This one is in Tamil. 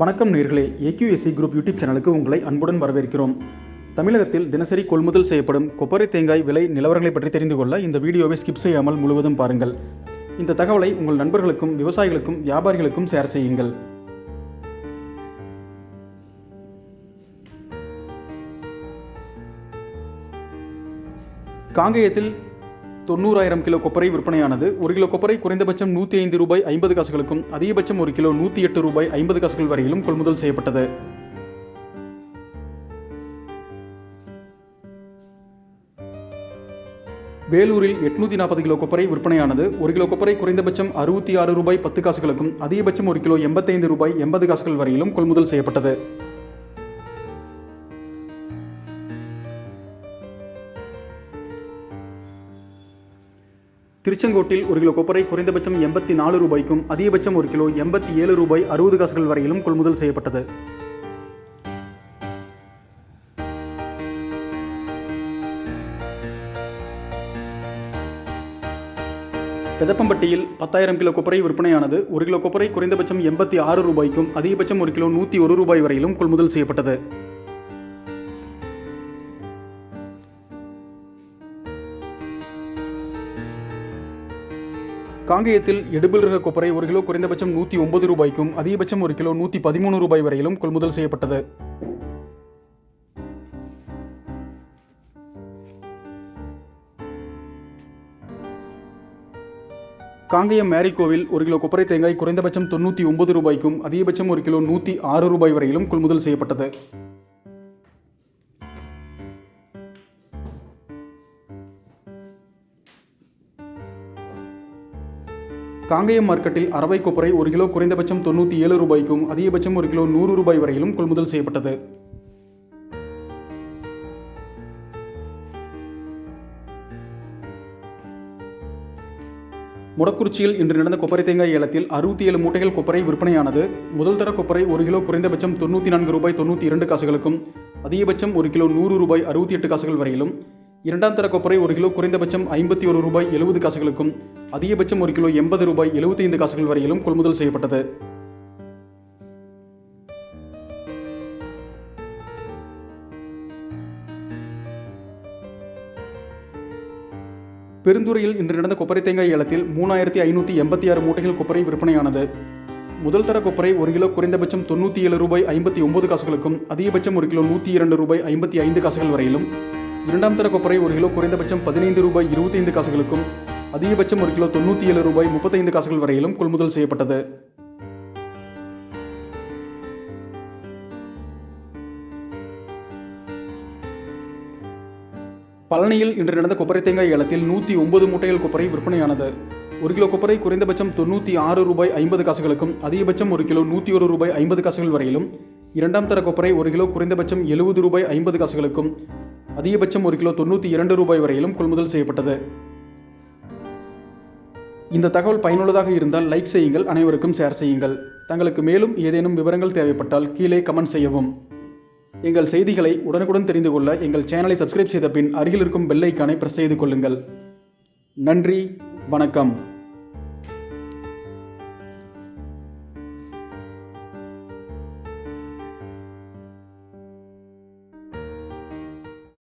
வணக்கம் நேர்களே. ஏக்யூஎஸ்சி குரூப் யூடியூப் சேனலுக்கு உங்களை அன்புடன் வரவேற்கிறோம். தமிழகத்தில் தினசரி கொள்முதல் செய்யப்படும் கொப்பரை தேங்காய் விலை நிலவரங்களை பற்றி தெரிந்து கொள்ள இந்த வீடியோவை ஸ்கிப் செய்யாமல் முழுவதும் பாருங்கள். இந்த தகவலை உங்கள் நண்பர்களுக்கும் விவசாயிகளுக்கும் வியாபாரிகளுக்கும் ஷேர் செய்யுங்கள். காங்கேயத்தில் தொண்ணூறாயிரம் கிலோ கொப்பரை விற்பனையானது ஒரு கிலோ கொப்பரை குறைந்தபட்சம் நூற்றி ஐந்து ரூபாய் ஐம்பது காசுகளுக்கும் அதிகபட்சம் ஒரு கிலோ நூற்றி எட்டு ரூபாய் ஐம்பது காசுகள் வரையிலும் கொள்முதல் செய்யப்பட்டது. வேலூரில் எட்நூற்றி நாற்பது கிலோ கொப்பரை விற்பனையானது ஒரு கிலோ கொப்பரை குறைந்தபட்சம் அறுபத்தி ஆறு ரூபாய் பத்து காசுகளுக்கும் அதிகபட்சம் ஒரு கிலோ எண்பத்தைந்து ரூபாய் எண்பது காசுகள் வரையிலும் கொள்முதல் செய்யப்பட்டது. திருச்செங்கோட்டில் ஒரு கிலோ கொப்பரை குறைந்தபட்சம் எண்பத்தி நாலு ரூபாய்க்கும் அதிகபட்சம் ஒரு கிலோ எண்பத்தி ஏழு ரூபாய் அறுபது காசுகள் வரையிலும் கொள்முதல் செய்யப்பட்டது. பெதப்பம்பட்டியில் பத்தாயிரம் கிலோ கொப்பரை விற்பனையானது ஒரு கிலோ கொப்பரை குறைந்தபட்சம் எண்பத்தி ஆறு ரூபாய்க்கும் அதிகபட்சம் ஒரு கிலோ நூற்றி ஒரு ரூபாய் வரையிலும் கொள்முதல் செய்யப்பட்டது. காங்கேயத்தில் எடுபில் ரக கொப்பரை ஒரு கிலோ குறைந்தபட்சம் நூற்றி ஒன்பது ரூபாய்க்கும் அதிகபட்சம் ஒரு கிலோ நூற்றி பதிமூணு ரூபாய் வரையிலும் கொள்முதல் செய்யப்பட்டது. காங்கேயம் மேரிகோவில் ஒரு கிலோ கொப்பரை தேங்காய் குறைந்தபட்சம் தொண்ணூற்றி ஒன்பது ரூபாய்க்கும் அதிகபட்சம் ஒரு கிலோ நூற்றி ஆறு ரூபாய் வரையிலும் கொள்முதல் செய்யப்பட்டது. காங்கேயம் மார்க்கெட்டில் அரவை கொப்பரை ஒரு கிலோ குறைந்தபட்சம் தொண்ணூற்றி ஏழு ரூபாய்க்கும் அதிகபட்சம் ஒரு கிலோ நூறு ரூபாய் வரையிலும் கொள்முதல் செய்யப்பட்டது. முடக்குறிச்சியில் இன்று நடந்த கொப்பரை தேங்காய் ஏலத்தில் அறுபத்தி ஏழு மூட்டைகள் கொப்பரை விற்பனையானது. முதல் தர கொப்பரை ஒரு கிலோ குறைந்தபட்சம் தொண்ணூற்றி நான்கு ரூபாய் தொண்ணூற்றி இரண்டு காசுகளுக்கும் அதிகபட்சம் ஒரு கிலோ நூறு ரூபாய் அறுபத்தி எட்டு காசுகள் வரையிலும் இரண்டாம் தர கொப்பரை ஒரு கிலோ குறைந்தபட்சம் ஐம்பத்தி ஒரு ரூபாய் எழுபது காசுகளுக்கும் அதிகபட்சம் ஒரு கிலோ எண்பது ரூபாய் எழுபத்தைந்து காசுகள் வரையிலும் கொள்முதல் செய்யப்பட்டது. பெருந்துறையில் இன்று நடந்த கொப்பரை தேங்காய் ஏலத்தில் மூணாயிரத்தி ஐநூற்றி எண்பத்தி ஆறு மூட்டைகள் கொப்பரை விற்பனையானது. முதல் தர கொப்பரை ஒரு கிலோ குறைந்தபட்சம் தொண்ணூற்றி ஏழு ரூபாய் ஐம்பத்தி ஒன்பது காசுகளுக்கும் அதிகபட்சம் ஒரு கிலோ நூற்றி இரண்டு ரூபாய் ஐம்பத்தி ஐந்து காசுகள் வரையிலும் இரண்டாம் தர கொப்பரை ஒரு கிலோ குறைந்தபட்சம் பதினைந்து ரூபாய் இருபத்தைந்து காசுகளுக்கும் அதிகபட்சம் ஒரு கிலோ தொண்ணூற்றி ஏழு ரூபாய் முப்பத்தைந்து காசுகள் வரையிலும் கொள்முதல் செய்யப்பட்டது. பழனியில் இன்று நடந்த கொப்பரை தேங்காய் ஏலத்தில் நூற்றி ஒன்பது மூட்டைகள் கொப்பரை விற்பனையானது. ஒரு கிலோ கொப்பரை குறைந்தபட்சம் தொண்ணூற்றி ஆறு ரூபாய் ஐம்பது காசுகளுக்கும் அதிகபட்சம் ஒரு கிலோ நூற்றி ஒரு ரூபாய் ஐம்பது காசுகள் வரையிலும் இரண்டாம் தர கொப்பரை ஒரு கிலோ குறைந்தபட்சம் எழுபது ரூபாய் ஐம்பது காசுகளுக்கும் அதிகபட்சம் ஒரு கிலோ தொண்ணூற்றி இரண்டு ரூபாய் வரையிலும் கொள்முதல் செய்யப்பட்டது. இந்த தகவல் பயனுள்ளதாக இருந்தால் லைக் செய்யுங்கள் அனைவருக்கும் ஷேர் செய்யுங்கள். தங்களுக்கு மேலும் ஏதேனும் விவரங்கள் தேவைப்பட்டால் கீழே கமெண்ட் செய்யவும். எங்கள் செய்திகளை உடனுக்குடன் தெரிந்து கொள்ள எங்கள் சேனலை சப்ஸ்கிரைப் செய்த பின் அருகில் இருக்கும் பெல்லைக்கானை ப்ரெஸ் செய்து கொள்ளுங்கள். நன்றி வணக்கம்.